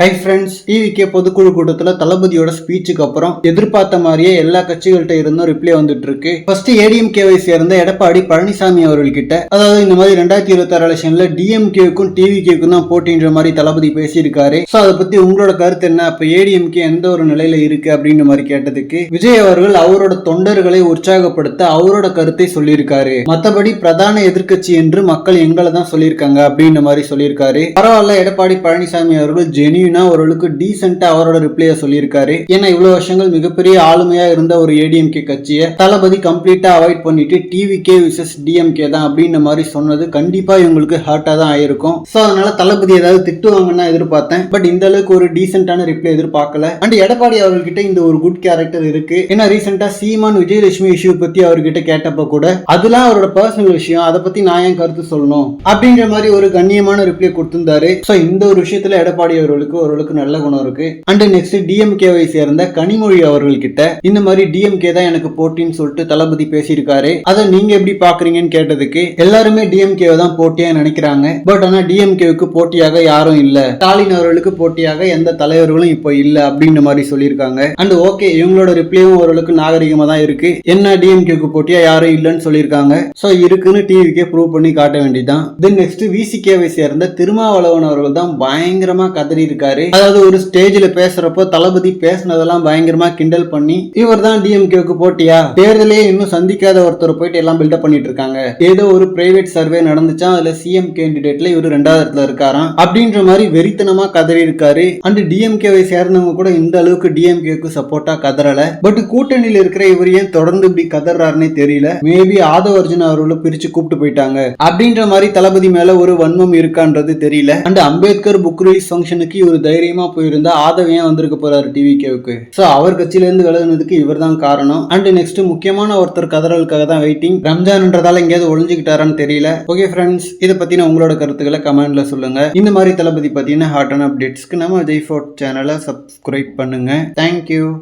Hi friends TVK பொதுக்குழு கூட்டத்தில் தளபதியோட ஸ்பீச்சுக்கு அப்புறம் எதிர்பார்த்த மாதிரியே எல்லா கட்சிகள்கிட்ட இருந்தும் ரிப்ளை வந்துட்டு இருக்கு ஃபர்ஸ்ட் ஏடிஎம்கேவை சேர்ந்த எடப்பாடி பழனிசாமி அவர்கள்கிட்ட அதாவது இந்த மாதிரி ரெண்டாயிரத்தி இருபத்தி ஆறு எலெக்ஷன்ல டிஎம்கேவுக்கும் டிவிகேக்கும் தான் போட்டின்ற மாதிரி தளபதி பேசியிருக்காரு. ஸோ அதை பத்தி உங்களோட கருத்து என்ன? அப்ப ஏடிஎம்கே எந்த ஒரு நிலையில இருக்கு அப்படின்ற மாதிரி கேட்டதுக்கு விஜய் அவர்கள் அவரோட தொண்டர்களை உற்சாகப்படுத்த அவரோட கருத்தை சொல்லியிருக்காரு. மற்றபடி பிரதான எதிர்க்கட்சி என்று மக்கள் எங்களை தான் சொல்லியிருக்காங்க அப்படின்ற மாதிரி சொல்லியிருக்காரு. பரவாயில்ல எடப்பாடி பழனிசாமி அவர்கள் ஜெனியூனா ஓரளவுக்கு டீசெண்டா அவரோட ரிப்ளைய சொல்லியிருக்காரு. ஏன்னா இவ்வளவு வருஷங்கள் மிகப்பெரிய ஆளுமையா இருந்த ஒரு ஏடிஎம்கே கட்சியை தளபதி கம்ப்ளீட்டா அவாய்ட் பண்ணிட்டு டிவிகே விசஸ் டிஎம்கே தான் அப்படின்ற மாதிரி சொன்னது கண்டிப்பா இவங்களுக்கு ஹர்ட்டா தான் ஆயிருக்கும். சோ அதனால தளபதி ஏதாவது திட்டுவாங்கன்னு எதிர்பார்த்தேன். பட் இந்த அளவுக்கு ஒரு டீசென்டான ரிப்ளை எதிர்பார்க்கல. அண்ட் எடப்பாடி அவர்கிட்ட இந்த ஒரு குட் கேரக்டர் இருக்கு. ஏன்னா ரீசெண்டா சீமான் விஜயலட்சுமி இஷ்யூ பத்தி அவர்கிட்ட கேட்டப்ப கூட அதெல்லாம் அவரோட பர்சனல் விஷயம். அதை பத்தி நான் ஏன் கருத்து சொல்லணும்? அப்படின்ற மாதிரி ஒரு கண்ணியமான ரிப்ளை கொடுத்திருந்தாரு. சோ இந்த ஒரு விஷயத்துல எடப்பாடி அவர்களுக்கு ஓரளவுக்கு நல்ல குணம் இருக்கு. அண்ட் நெக்ஸ்ட் டிஎம்கேவை சேர்ந்த கனிமொழி அவர்கள் கிட்ட இந்த மாதிரி டிஎம்கே தான் எனக்கு போட்டின்னு சொல்லிட்டு தளபதி பேசியிருக்காரு. அதை நீங்க எப்படி பாக்குறீங்கன்னு கேட்டதுக்கு எல்லாருமே டிஎம்கே தான் போட்டியா நினைக்கிறாங்க. பட் ஆனா டிஎம்கேவுக்கு போட்டியாக யாரும் இல்ல. ஸ்டாலின் அவர்களுக்கு போட்டியாக எந்த தலைவர்களும் இப்போ இல்ல அப்படின்ற மாதிரி சொல்லியிருக்காங்க. அண்ட் ஓகே இவங்களோட ரிப்ளையும் ஓரளவுக்கு நாகரிகமா தான் இருக்கு. என்ன டிஎம்கேவுக்கு போட்டியா யாரும் இல்லைன்னு சொல்லியிருக்காங்க. சோ இருக்குன்னு டிவிக்கே ப்ரூவ் பண்ணி காட்ட வேண்டியதான் தென் நெக்ஸ்ட் விசிகேவை சேர்ந்த திருமாவளவன் அவர்கள் தான் பயங்கரமா கதறி இருக்காரு அதாவது ஒரு ஸ்டேஜ்ல பேசுறப்போ தளபதி பேசினதெல்லாம் பயங்கரமா கிண்டல் பண்ணி இவர் தான் டிஎம்கேவுக்கு போட்டியா? தேர்தலே இன்னும் சந்திக்காத ஒருத்தர் போயிட்டு எல்லாம் பில்டப் பண்ணிட்டு இருக்காங்க. ஏதோ ஒரு பிரைவேட் சர்வே நடந்துச்சா அதுல சிஎம் கேண்டிடேட்ல இவர் ரெண்டாவது இடத்துல இருக்காராம். அப்படின்ற மாதிரி வெறித்தனமா கதறி இருக்காரு அண்ட் டிஎம்கேவை சேர்ந்தவங்க கூட இந்த அளவுக்கு டிஎம்கேக்கு சப்போர்ட்டா கதறல. பட் கூட்டணியில் இருக்கிற இவர் ஏன் தொடர்ந்து இப்படி கதறாருன்னே தெரியல. மேபி ஆதவ அர்ஜுன் அவர்களை பிரிச்சு கூப்பிட்டு போயிட்டாங்க. அப்படின்ற மாதிரி தளபதி மேல ஒரு வன்மம் இருக்கான்றது தெரியல. அண்ட் அம்பேத்கர் புக் ரிலீஸ் ஃபங்க்ஷனுக்கு இவர் தைரியமா போயிருந்தா ஆதவ் ஏன் வந்திருக்க போறாரு டிவிகேவுக்கு சோ அவர் கட்சியில இருந்து விலகுனதுக்கு இவர் தான் காரணம். அண்ட் நெக்ஸ்ட் முக்கியமான ஒருத்தர் கதறலுக்காக தான் வெயிட்டிங் ரம்ஜான்ன்றதால எங்கேயாவது ஒழிஞ்சுக்கிட்டாரான்னு தெரியல. ஓகே ஃப்ரெண்ட்ஸ் இதை பத்தின உங்களோட கருத்துக்களை கமெண்ட்ல சொல்லுங்க. இந்த மாதிரி தளபதி பார்த்தீங்கன்னா ஹாட் அண்ட் அப்டேட்ஸ்க்கு நம்ம ஜெய் ஃபோர்ட் சேனலை சப்ஸ்கிரைப் பண்ணுங்க. Thank you